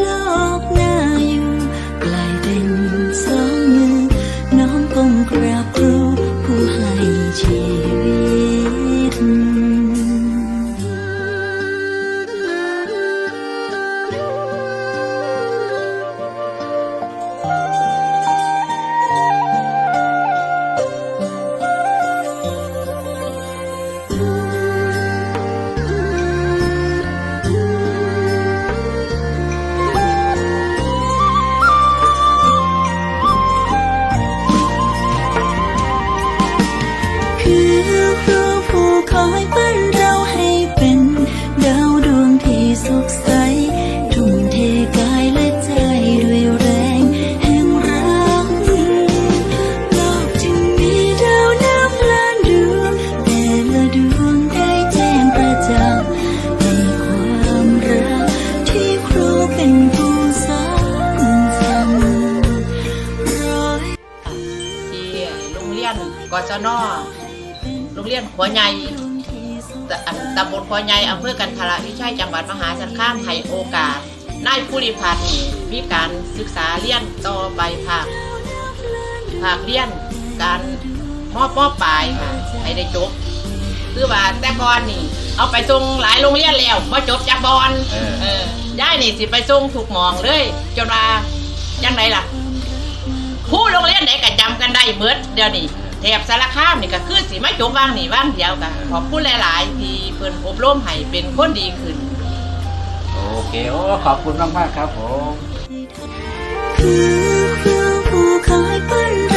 โลกน่าอยู่กลายเป็น นกศนโรงเรียนขัวใหญ่ตอันตำบลขัวใหญ่อำเภอกันทรวิชัยจังหวัดมหาสารคามให้โอกาสนายผู้ริพัฒน์นี่มีการศึกษาเรียนต่อไปภาคภาคเรียนการมอป้อปลายค่ะให้ได้จบคือว่าแต่ก่อนนี่ เอาไปส่งหลายโรงเรียนแล้วมาจบจากบอลเออเออย่ายนี่สิไปส่งถูกหมองเลยจนว่ายังไงล่ะผู้โรงเรียน ไหนก็จำกันได้เบิดเดี๋ยวนี้แถบสารคามนี่ก็คือสิมาจบว่างนี่ว่างเดียวกันขอบคุณหลาย ๆ ที่เพิ่นอบรมให้เป็นคนดีขึ้น โอเคโอ้ขอบคุณมากๆครับผม คือผู้คอยปั้น